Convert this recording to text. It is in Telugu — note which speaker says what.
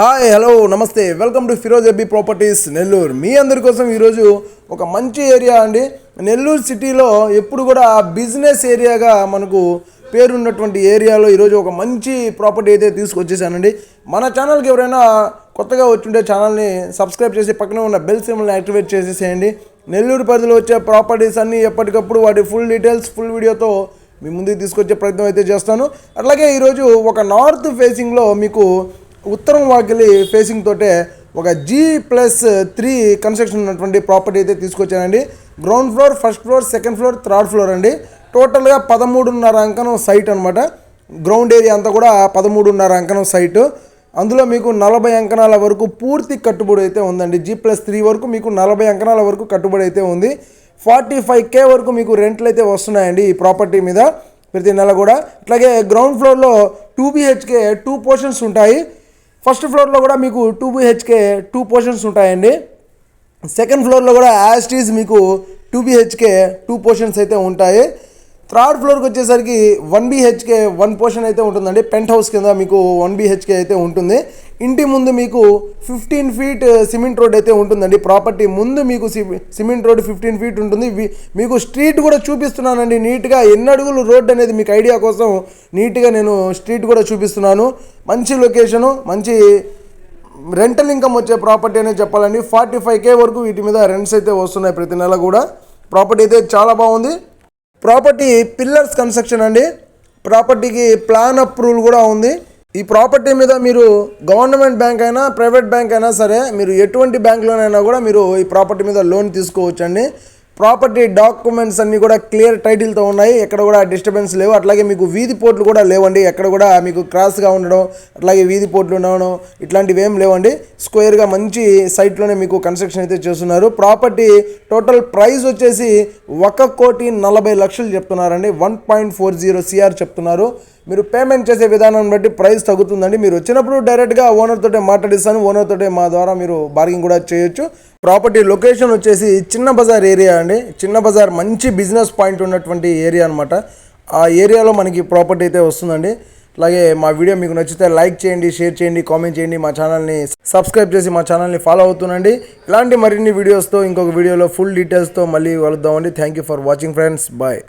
Speaker 1: హాయ్ హలో నమస్తే. వెల్కమ్ టు ఫిరోజ్ ఎబ్బి ప్రాపర్టీస్ నెల్లూరు మీ అందరి కోసం ఈరోజు ఒక మంచి ఏరియా అండి. నెల్లూరు సిటీలో ఎప్పుడు కూడా బిజినెస్ ఏరియాగా మనకు పేరున్నటువంటి ఏరియాలో ఈరోజు ఒక మంచి ప్రాపర్టీ అయితే తీసుకొచ్చేసానండి. మన ఛానల్కి ఎవరైనా కొత్తగా వచ్చుంటే ఛానల్ని సబ్స్క్రైబ్ చేసి పక్కనే ఉన్న బెల్ సిమ్ని యాక్టివేట్ చేసేసేయండి. నెల్లూరు పరిధిలో వచ్చే ప్రాపర్టీస్ అన్నీ ఎప్పటికప్పుడు వాటి ఫుల్ డీటెయిల్స్ ఫుల్ వీడియోతో మీ ముందుకు తీసుకొచ్చే ప్రయత్నం అయితే చేస్తాను. అట్లాగే ఈరోజు ఒక నార్త్ ఫేసింగ్లో మీకు ఉత్తరం వాకిలి ఫేసింగ్ తోటే ఒక జీ ప్లస్ త్రీ కన్స్ట్రక్షన్ ఉన్నటువంటి ప్రాపర్టీ అయితే తీసుకొచ్చానండి. Ground floor first floor second floor third floor అండి. టోటల్గా పదమూడున్నర అంకణం సైట్ అనమాట గ్రౌండ్ ఏరియా అంతా కూడా పదమూడున్నర అంకనం సైటు అందులో మీకు నలభై అంకణాల వరకు పూర్తి కట్టుబడి అయితే ఉందండి. జీ ప్లస్ త్రీ వరకు మీకు నలభై అంకణాల వరకు కట్టుబడి అయితే ఉంది. ఫార్టీ ఫైవ్ కే వరకు మీకు రెంట్లు అయితే వస్తున్నాయండి ఈ ప్రాపర్టీ మీద. ప్రతి నెల కూడా. అట్లాగే గ్రౌండ్ ఫ్లోర్లో టూ బీహెచ్కే టూ పోర్షన్స్ ఉంటాయి. ఫస్ట్ ఫ్లోర్లో కూడా మీకు టూ బీహెచ్కే టూ పోర్షన్స్ ఉంటాయండి. సెకండ్ ఫ్లోర్లో కూడా యాస్టీస్ మీకు టూ బీహెచ్కే టూ పోర్షన్స్ అయితే ఉంటాయి. థర్డ్ ఫ్లోర్కి వచ్చేసరికి వన్ బీహెచ్కే వన్ పోర్షన్ అయితే ఉంటుందండి. పెంట్ హౌస్ కింద మీకు వన్ బీహెచ్కే అయితే ఉంటుంది. ఇంటి ముందు మీకు ఫిఫ్టీన్ ఫీట్ సిమెంట్ రోడ్ అయితే ఉంటుందండి. ప్రాపర్టీ ముందు మీకు సి- సిమెంట్ రోడ్ ఫిఫ్టీన్ ఫీట్ ఉంటుంది. మీకు స్ట్రీట్ కూడా చూపిస్తున్నానండి. నీట్గా ఎన్ని అడుగులు రోడ్ అనేది మీకు ఐడియా కోసం నీట్గా నేను స్ట్రీట్ కూడా చూపిస్తున్నాను. మంచి లొకేషను మంచి రెంటల్ ఇన్కమ్ వచ్చే ప్రాపర్టీ అనేది చెప్పాలండి. ఫార్టీ ఫైవ్ కే వరకు వీటి మీద రెంట్స్ అయితే వస్తున్నాయి ప్రతి నెల కూడా. ప్రాపర్టీ అయితే చాలా బాగుంది. ప్రాపర్టీ పిల్లర్స్ కన్స్ట్రక్షన్ అండి. ప్రాపర్టీకి ప్లాన్ అప్రూవల్ కూడా ఉంది. ఈ ప్రాపర్టీ మీద మీరు గవర్నమెంట్ బ్యాంక్ అయినా ప్రైవేట్ బ్యాంక్ అయినా సరే మీరు ఎటువంటి బ్యాంక్లోనైనా కూడా మీరు ఈ ప్రాపర్టీ మీద లోన్ తీసుకోవచ్చండి. ప్రాపర్టీ డాక్యుమెంట్స్ అన్నీ కూడా క్లియర్ టైటిల్తో ఉన్నాయి. ఎక్కడ కూడా డిస్టర్బెన్స్ లేవు. అట్లాగే మీకు వీధి పోర్ట్లు కూడా లేవండి. ఎక్కడ కూడా మీకు క్రాస్గా ఉండడం అట్లాగే వీధి పోర్ట్లు ఉండడం ఇట్లాంటివి ఏం లేవండి. స్క్వేర్గా మంచి సైట్లోనే మీకు కన్స్ట్రక్షన్ అయితే చేస్తున్నారు. ప్రాపర్టీ టోటల్ ప్రైస్ వచ్చేసి ఒక కోటి నలభై లక్షలు చెప్తున్నారండి. One point four zero CR చెప్తున్నారు. మీరు పేమెంట్ చేసే విధానం బట్టి ప్రైస్ తగ్గుతుందండి. మీరు వచ్చినప్పుడు డైరెక్ట్గా ఓనర్ తోటే మాట్లాడిస్తాను. ఓనర్ తోటే మా ద్వారా మీరు బార్గింగ్ కూడా చేయొచ్చు. ప్రాపర్టీ లొకేషన్ వచ్చేసి చిన్న బజార్ ఏరియా అండి. చిన్న బజార్ మంచి బిజినెస్ పాయింట్ ఉన్నటువంటి ఏరియా అనమాట ఆ ఏరియాలో మనకి ప్రాపర్టీ అయితే వస్తుందండి. అలాగే మా వీడియో మీకు నచ్చితే లైక్ చేయండి షేర్ చేయండి కామెంట్ చేయండి. మా ఛానల్ని సబ్స్క్రైబ్ చేసి మా ఛానల్ని ఫాలో అవుతుండండి. ఇలాంటి మరిన్ని వీడియోస్తో ఇంకొక వీడియోలో ఫుల్ డీటెయిల్స్తో మళ్ళీ కలుద్దామండి. Thank you for watching friends bye